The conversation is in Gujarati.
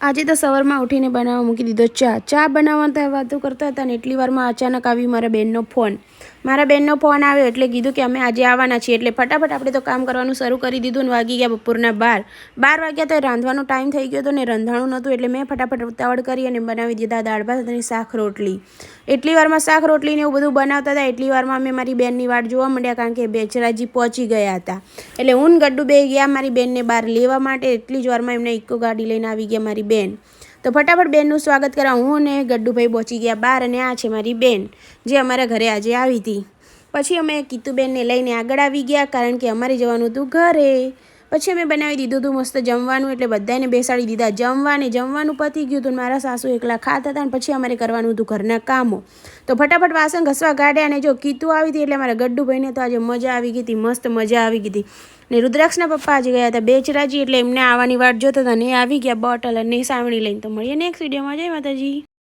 આજે તો સવારમાં ઉઠીને બનાવવા મૂકી દીધો ચા. ચા બનાવવા વાતો કરતા હતા ને એટલી વારમાં અચાનક આવી મારા બેનનો ફોન. મારા બેનનો ફોન આવ્યો એટલે કીધું કે અમે આજે આવવાના છીએ. એટલે ફટાફટ આપણે તો કામ કરવાનું શરૂ કરી દીધું ને વાગી ગયા બપોરના બાર. બાર વાગ્યા તો રાંધવાનો ટાઈમ થઈ ગયો હતો ને રંધાણું નહોતું એટલે મેં ફટાફટ ઉતાવળ કરી અને બનાવી દીધા દાળ ભાત અને શાક રોટલી. એટલી વારમાં શાક રોટલી ને એવું બધું બનાવતા હતા, એટલી વારમાં અમે મારી બેનની વાટ જોવા માંડ્યા કારણ કે બેચરાજી પહોંચી ગયા હતા. એટલે હું ગડ્ડુ બે ગયા મારી બેનને બહાર લેવા માટે. એટલી જ વારમાં એમને ઇકો ગાડી લઈને આવી ગયા મારી બેન. તો ફટાફટ બેનનું સ્વાગત કરવા. હું ને ગડ્ડુભાઈ પહોંચી ગયા બહાર અને આ છે મારી બેન, જે અમારા ઘરે આજે આવી હતી. પછી અમે કીતુબેનને લઈને આગળ આવી ગયા કારણ કે અમારે જવાનું હતું ઘરે. પછી અમે બનાવી દીધું હતું મસ્ત જમવાનું, એટલે બધાને બેસાડી દીધા. જમવાને જમવાનું પતી ગયું હતું મારા સાસુ એકલા ખાતા હતા અને પછી અમારે કરવાનું હતું ઘરના કામો. તો ફટાફટ વાસણ ઘસવા કાઢ્યા અને જો કીતું આવી હતી એટલે મારા ગડ્ડુભાઈને તો આજે મજા આવી ગઈ હતી, મસ્ત મજા આવી ગઈ હતી. ને રુદ્રાક્ષના પપ્પા આજે ગયા હતા બેચરાજી, એટલે એમને આવવાની વાટ જોતા હતા ને આવી ગયા બોટલ અને સાવણી લઈને. તો મળીએ નેક્સ્ટ વિડીયોમાં જય માતાજી.